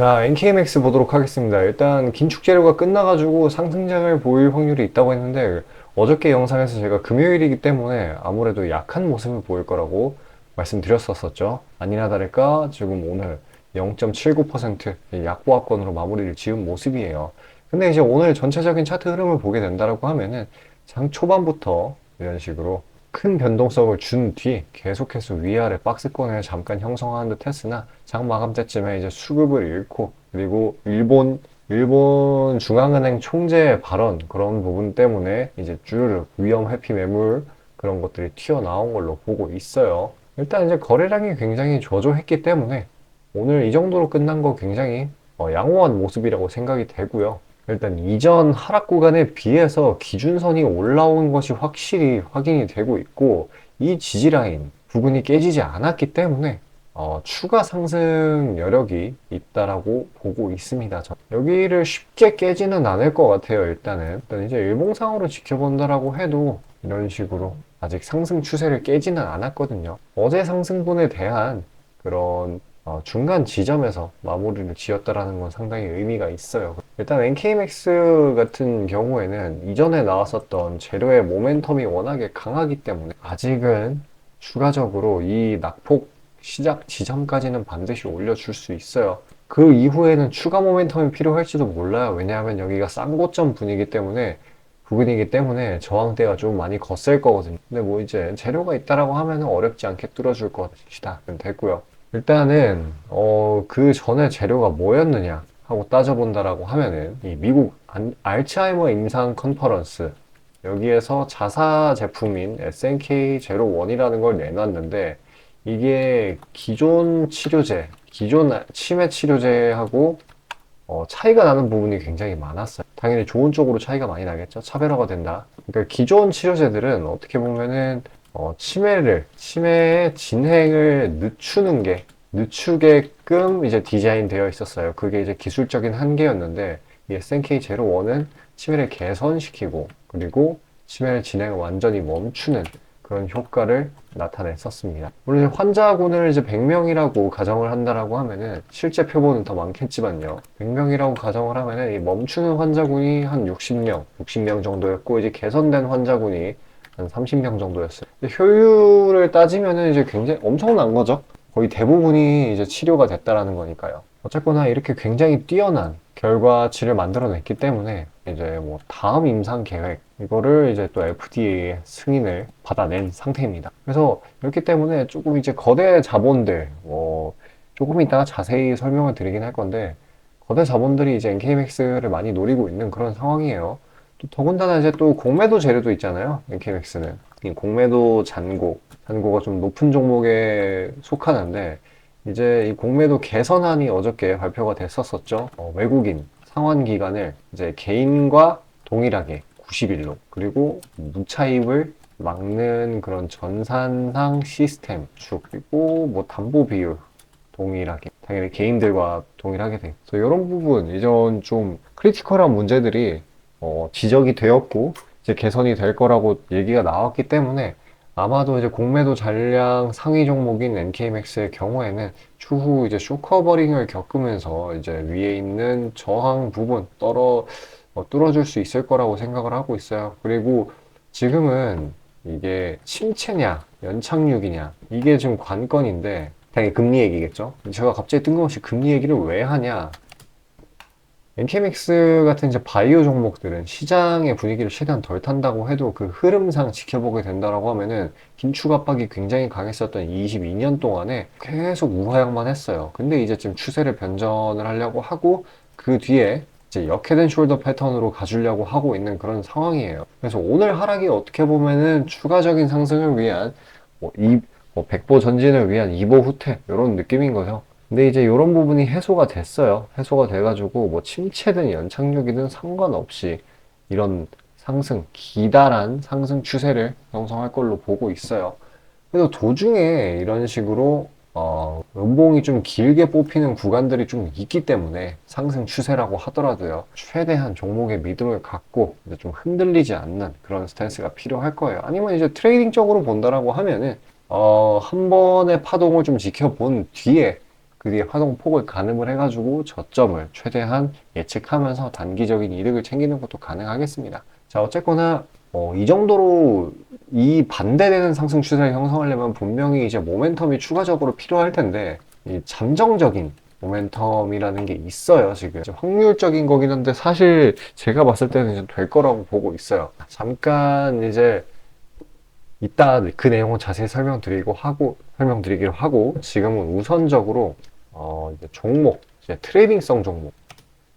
자, NKMX 보도록 하겠습니다. 일단 긴축 재료가 끝나가지고 상승장을 보일 확률이 있다고 했는데 어저께 영상에서 제가 금요일이기 때문에 아무래도 약한 모습을 보일 거라고 말씀드렸었었죠. 아니나 다를까 지금 오늘 0.79% 약보합권으로 마무리를 지은 모습이에요. 근데 이제 오늘 전체적인 차트 흐름을 보게 된다라고 하면은 장 초반부터 이런 식으로 큰 변동성을 준 뒤 계속해서 위아래 박스권을 잠깐 형성하는 듯 했으나 장 마감 때쯤에 이제 수급을 잃고 그리고 일본 일본 중앙은행 총재 발언 그런 부분 때문에 이제 주르륵 위험 회피 매물 그런 것들이 튀어나온 걸로 보고 있어요. 일단 이제 거래량이 굉장히 저조했기 때문에 오늘 이 정도로 끝난 거 굉장히 어, 양호한 모습이라고 생각이 되고요. 일단 이전 하락 구간에 비해서 기준선이 올라온 것이 확실히 확인이 되고 있고 이 지지라인 부근이 깨지지 않았기 때문에 어, 추가 상승 여력이 있다라고 보고 있습니다. 저- 여기를 쉽게 깨지는 않을 것 같아요. 일단은 일단 이제 일봉상으로 지켜본다라고 해도 이런 식으로 아직 상승 추세를 깨지는 않았거든요. 어제 상승분에 대한 그런 어, 중간 지점에서 마무리를 지었다라는 건 상당히 의미가 있어요. 일단 NKMX 같은 경우에는 이전에 나왔었던 재료의 모멘텀이 워낙에 강하기 때문에 아직은 추가적으로 이 낙폭 시작 지점까지는 반드시 올려줄 수 있어요. 그 이후에는 추가 모멘텀이 필요할지도 몰라요. 왜냐하면 여기가 쌍고점 분위기 때문에 부분이기 때문에 저항대가 좀 많이 거셀 거거든요. 근데 뭐 이제 재료가 있다라고 하면 어렵지 않게 뚫어줄 것이다. 됐고요. 일단은 어, 그 전에 재료가 뭐였느냐 하고 따져본다라고 하면은 이 미국 안- 알츠하이머 임상 컨퍼런스 여기에서 자사 제품인 SNK01이라는 걸 내놨는데 이게 기존 치료제, 기존 치매 치료제하고 어, 차이가 나는 부분이 굉장히 많았어요. 당연히 좋은 쪽으로 차이가 많이 나겠죠. 차별화가 된다. 그러니까 기존 치료제들은 어떻게 보면은 어, 치매를, 치매의 진행을 늦추는 게, 늦추게끔 이제 디자인 되어 있었어요. 그게 이제 기술적인 한계였는데, 이 SNK01은 치매를 개선시키고, 그리고 치매의 진행을 완전히 멈추는 그런 효과를 나타냈었습니다. 물론 환자군을 이제 100명이라고 가정을 한다라고 하면은 실제 표본은 더 많겠지만요. 100명이라고 가정을 하면은 이 멈추는 환자군이 한 60명, 60명 정도였고 이제 개선된 환자군이 한 30명 정도였어요. 근데 효율을 따지면은 이제 굉장히 엄청난 거죠. 거의 대부분이 이제 치료가 됐다라는 거니까요. 어쨌거나 이렇게 굉장히 뛰어난 결과치를 만들어냈기 때문에 이제 뭐 다음 임상 계획 이거를 이제 또 FDA의 승인을 받아낸 상태입니다. 그래서 그렇기 때문에 조금 이제 거대 자본들 뭐 조금 이따가 자세히 설명을 드리긴 할 건데 거대 자본들이 이제 NKMX를 많이 노리고 있는 그런 상황이에요. 또 더군다나 이제 또 공매도 재료도 있잖아요. NKMX는 이 공매도 잔고 잔고가 좀 높은 종목에 속하는데 이제 이 공매도 개선안이 어저께 발표가 됐었었죠. 어, 외국인 상환 기간을 이제 개인과 동일하게 90일로 그리고 무차입을 막는 그런 전산상 시스템 쭉 그리고 뭐 담보 비율 동일하게 당연히 개인들과 동일하게 돼. 그래서 이런 부분 이전 좀 크리티컬한 문제들이 어, 지적이 되었고 이제 개선이 될 거라고 얘기가 나왔기 때문에 아마도 이제 공매도 잔량 상위 종목인 NKMX의 경우에는 추후 이제 쇼커버링을 겪으면서 이제 위에 있는 저항 부분 떨어 어, 뚫어줄 수 있을 거라고 생각을 하고 있어요. 그리고 지금은 이게 침체냐 연착륙이냐 이게 지금 관건인데 당연히 금리 얘기겠죠. 제가 갑자기 뜬금없이 금리 얘기를 왜 하냐? NKMX 같은 이제 바이오 종목들은 시장의 분위기를 최대한 덜 탄다고 해도 그 흐름상 지켜보게 된다라고 하면은 긴축 압박이 굉장히 강했었던 22년 동안에 계속 우하향만 했어요. 근데 이제 지금 추세를 변전을 하려고 하고 그 뒤에 이제 앤 숄더 패턴으로 가주려고 하고 있는 그런 상황이에요. 그래서 오늘 하락이 어떻게 보면은 추가적인 상승을 위한 뭐 이, 뭐 백보 전진을 위한 이보 후퇴 이런 느낌인 거죠. 근데 이제 이런 부분이 해소가 됐어요. 해소가 돼가지고 뭐 침체든 연착륙이든 상관없이 이런 상승, 기다란 상승 추세를 형성할 걸로 보고 있어요. 그래서 도중에 이런 식으로 어, 음봉이 좀 길게 뽑히는 구간들이 좀 있기 때문에 상승 추세라고 하더라도요. 최대한 종목의 믿음을 갖고 이제 좀 흔들리지 않는 그런 스탠스가 필요할 거예요. 아니면 이제 트레이딩적으로 본다라고 하면은 어, 한 번의 파동을 좀 지켜본 뒤에 그 뒤에 파동폭을 가늠을 해가지고 저점을 최대한 예측하면서 단기적인 이득을 챙기는 것도 가능하겠습니다. 자, 어쨌거나 어, 이 정도로 이 반대되는 상승 추세를 형성하려면 분명히 이제 모멘텀이 추가적으로 필요할 텐데 이 잠정적인 모멘텀이라는 게 있어요, 지금. 확률적인 거긴 한데 사실 제가 봤을 때는 이제 될 거라고 보고 있어요. 잠깐 이제 이따 그 내용은 자세히 설명드리고 하고 설명드리기로 하고 지금은 우선적으로 어 이제 종목 이제 트레이딩성 종목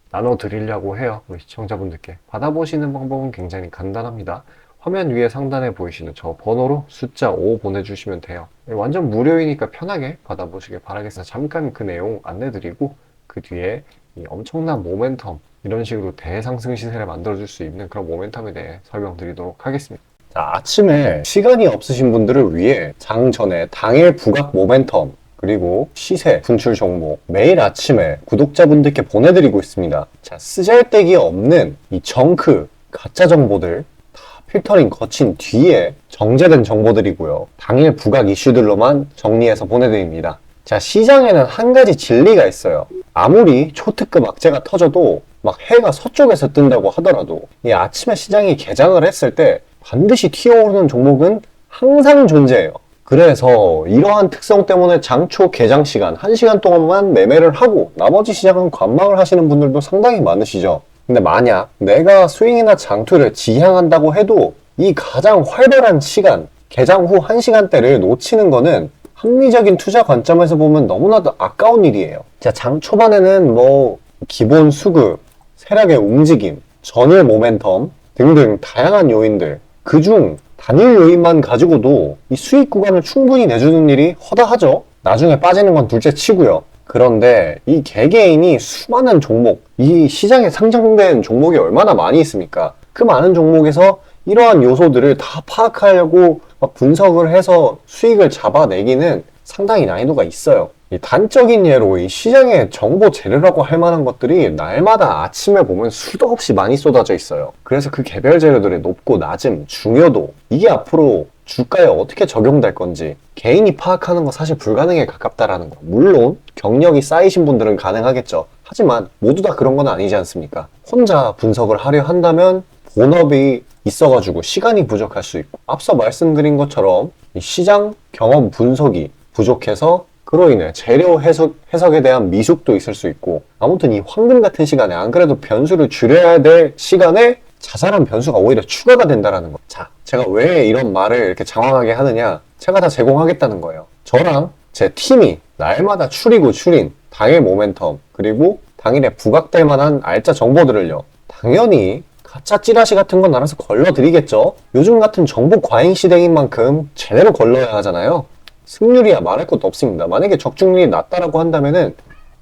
나눠 드리려고 해요 우리 시청자분들께. 받아보시는 방법은 굉장히 간단합니다. 화면 위에 상단에 보이시는 저 번호로 숫자 5 보내주시면 돼요. 완전 무료이니까 편하게 받아보시길 바라겠습니다. 잠깐 그 내용 안내드리고 그 뒤에 이 엄청난 모멘텀 이런 식으로 대상승 시세를 만들어줄 수 있는 그런 모멘텀에 대해 설명드리도록 하겠습니다. 자, 아침에 시간이 없으신 분들을 위해 장 전에 당일 부각 모멘텀 그리고 시세 분출 종목 매일 아침에 구독자분들께 보내드리고 있습니다. 자, 쓰잘데기 없는 이 정크 가짜 정보들 다 필터링 거친 뒤에 정제된 정보들이고요. 당일 부각 이슈들로만 정리해서 보내드립니다. 자, 시장에는 한 가지 진리가 있어요. 아무리 초특급 악재가 터져도 막 해가 서쪽에서 뜬다고 하더라도 이 아침에 시장이 개장을 했을 때 반드시 튀어오르는 종목은 항상 존재해요. 그래서 이러한 특성 때문에 장초 개장 시간 1시간 동안만 매매를 하고 나머지 시장은 관망을 하시는 분들도 상당히 많으시죠. 근데 만약 내가 스윙이나 장투를 지향한다고 해도 이 가장 활발한 시간, 개장 후 1시간대를 놓치는 거는 합리적인 투자 관점에서 보면 너무나도 아까운 일이에요. 자, 장 초반에는 뭐 기본 수급, 세력의 움직임, 전일 모멘텀 등등 다양한 요인들 그중 단일 요인만 가지고도 이 수익 구간을 충분히 내주는 일이 허다하죠. 나중에 빠지는 건 둘째 치고요. 그런데 이 개개인이 수많은 종목, 이 시장에 상장된 종목이 얼마나 많이 있습니까? 그 많은 종목에서 이러한 요소들을 다 파악하려고 막 분석을 해서 수익을 잡아내기는 상당히 난이도가 있어요. 이 단적인 예로 이 시장의 정보 재료라고 할 만한 것들이 날마다 아침에 보면 수도 없이 많이 쏟아져 있어요. 그래서 그 개별 재료들의 높고 낮음, 중요도 이게 앞으로 주가에 어떻게 적용될 건지 개인이 파악하는 거 사실 불가능에 가깝다라는 거. 물론 경력이 쌓이신 분들은 가능하겠죠. 하지만 모두 다 그런 건 아니지 않습니까? 혼자 분석을 하려 한다면 본업이 있어가지고 시간이 부족할 수 있고 앞서 말씀드린 것처럼 이 시장 경험 분석이 부족해서 그로 인해 재료 해석, 해석에 대한 미숙도 있을 수 있고 아무튼 이 황금 같은 시간에 안 그래도 변수를 줄여야 될 시간에 자잘한 변수가 오히려 추가가 된다라는 거. 자, 제가 왜 이런 말을 이렇게 장황하게 하느냐? 제가 다 제공하겠다는 거예요. 저랑 제 팀이 날마다 추리고 추린 당일 모멘텀 그리고 당일에 부각될 만한 알짜 정보들을요. 당연히 가짜 찌라시 같은 건 알아서 걸러드리겠죠. 요즘 같은 정보 과잉 시대인 만큼 제대로 걸러야 하잖아요. 승률이야 말할 것도 없습니다. 만약에 적중률이 낮다라고 한다면은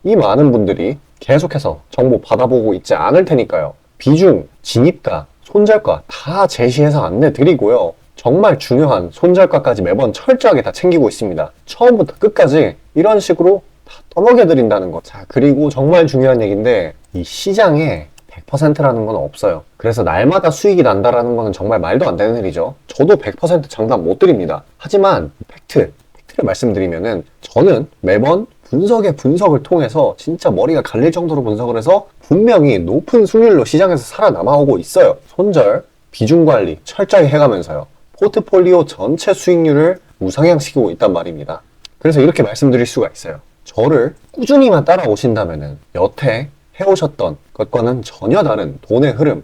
이 많은 분들이 계속해서 정보 받아보고 있지 않을 테니까요. 비중, 진입가, 손절가 다 제시해서 안내 드리고요. 정말 중요한 손절가까지 매번 철저하게 다 챙기고 있습니다. 처음부터 끝까지 이런 식으로 다 떠먹여 드린다는 것. 자, 그리고 정말 중요한 얘기인데 이 시장에 100%라는 건 없어요. 그래서 날마다 수익이 난다라는 거는 정말 말도 안 되는 일이죠. 저도 100% 장담 못 드립니다. 하지만 팩트, 팩트를 말씀드리면은 저는 매번 분석의 분석을 통해서 진짜 머리가 갈릴 정도로 분석을 해서 분명히 높은 수익률로 시장에서 살아남아오고 있어요. 손절, 비중 관리 철저히 해가면서요. 포트폴리오 전체 수익률을 우상향시키고 있단 말입니다. 그래서 이렇게 말씀드릴 수가 있어요. 저를 꾸준히만 따라오신다면은 여태 해오셨던 것과는 전혀 다른 돈의 흐름,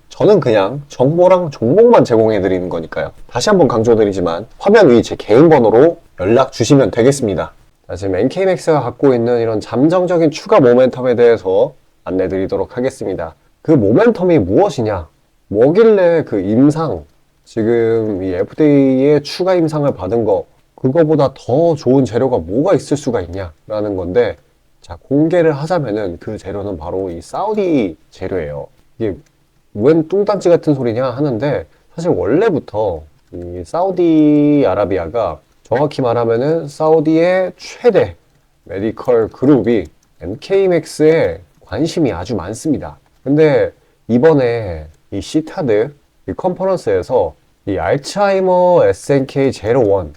저는 그냥 정보랑 종목만 제공해 드리는 거니까요. 다시 한번 강조드리지만 화면 위 제 개인 번호로 연락 주시면 되겠습니다. 자, 지금 NK맥스가 갖고 있는 이런 잠정적인 추가 모멘텀에 대해서 안내 드리도록 하겠습니다. 그 모멘텀이 무엇이냐? 뭐길래 그 임상, 지금 이 FDA의 추가 임상을 받은 거, 그거보다 더 좋은 재료가 뭐가 있을 수가 있냐라는 건데, 자, 공개를 하자면은 그 재료는 바로 이 사우디 재료예요. 이게 웬 뚱딴지 같은 소리냐 하는데 사실 원래부터 이 사우디아라비아가 정확히 말하면은 사우디의 최대 메디컬 그룹이 MK맥스에 관심이 아주 많습니다. 근데 이번에 이 시타드 이 컨퍼런스에서 이 알츠하이머 SNK01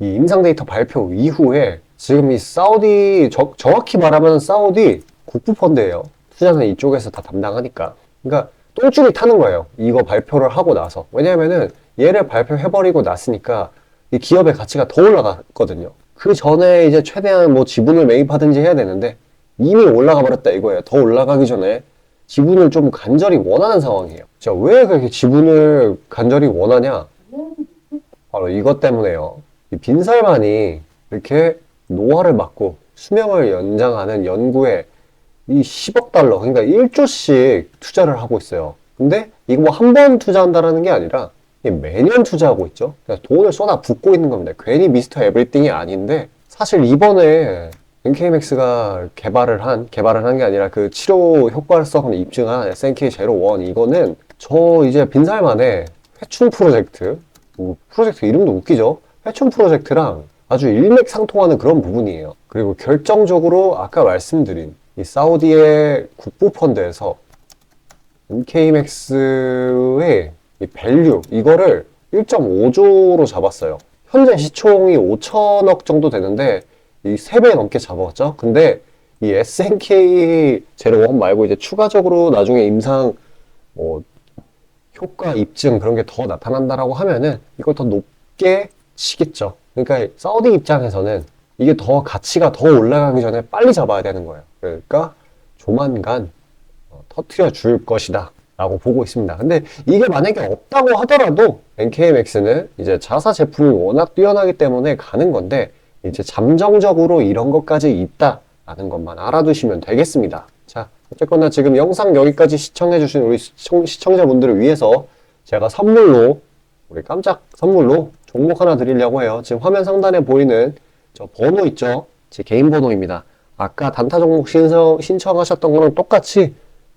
이 임상 데이터 발표 이후에 지금 이 사우디 저- 정확히 말하면 사우디 국부 펀드예요. 투자는 이쪽에서 다 담당하니까. 그러니까 똥줄이 타는 거예요. 이거 발표를 하고 나서. 왜냐면은 얘를 발표해버리고 났으니까 이 기업의 가치가 더 올라갔거든요. 그 전에 이제 최대한 뭐 지분을 매입하든지 해야 되는데 이미 올라가 버렸다 이거예요. 더 올라가기 전에 지분을 좀 간절히 원하는 상황이에요. 자, 왜 그렇게 지분을 간절히 원하냐? 바로 이것 때문에요. 이 빈살만이 이렇게 노화를 막고 수명을 연장하는 연구에 이 10억 달러, 그러니까 1조씩 투자를 하고 있어요. 근데 이거 뭐 한 번 투자한다라는 게 아니라 매년 투자하고 있죠. 그러니까 돈을 쏟아 붓고 있는 겁니다. 괜히 미스터 에브리띵이 아닌데 사실 이번에 NK맥스가 개발을 한, 개발을 한 게 아니라 그 치료 효과성을 입증한 SNK01 이거는 저 이제 빈살만의 회춘 프로젝트, 뭐 프로젝트 이름도 웃기죠? 회춘 프로젝트랑 아주 일맥상통하는 그런 부분이에요. 그리고 결정적으로 아까 말씀드린 이 사우디의 국부펀드에서 MK맥스의 이 밸류 이거를 1.5조로 잡았어요. 현재 시총이 5천억 정도 되는데 이 3배 넘게 잡았죠. 근데 이 SNK 제로원 말고 이제 추가적으로 나중에 임상 뭐 효과 입증 그런 게 더 나타난다라고 하면은 이걸 더 높게 치겠죠. 그러니까 사우디 입장에서는 이게 더 가치가 더 올라가기 전에 빨리 잡아야 되는 거예요. 그러니까 조만간 어, 터트려 줄 것이다. 라고 보고 있습니다. 근데 이게 만약에 없다고 하더라도 NKMX는 이제 자사 제품이 워낙 뛰어나기 때문에 가는 건데 이제 잠정적으로 이런 것까지 있다라는 것만 알아두시면 되겠습니다. 자, 어쨌거나 지금 영상 여기까지 시청해주신 우리 시청, 시청자분들을 위해서 제가 선물로 우리 깜짝 선물로 종목 하나 드리려고 해요. 지금 화면 상단에 보이는 저 번호 있죠? 제 개인 번호입니다. 아까 단타 종목 신청, 신청하셨던 거랑 똑같이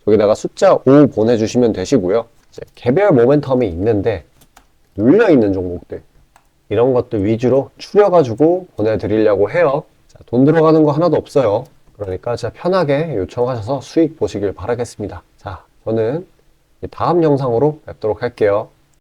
여기다가 숫자 5 보내주시면 되시고요. 이제 개별 모멘텀이 있는데 눌려있는 종목들 이런 것들 위주로 추려가지고 보내드리려고 해요. 자, 돈 들어가는 거 하나도 없어요. 그러니까 진짜 편하게 요청하셔서 수익 보시길 바라겠습니다. 자, 저는 다음 영상으로 뵙도록 할게요.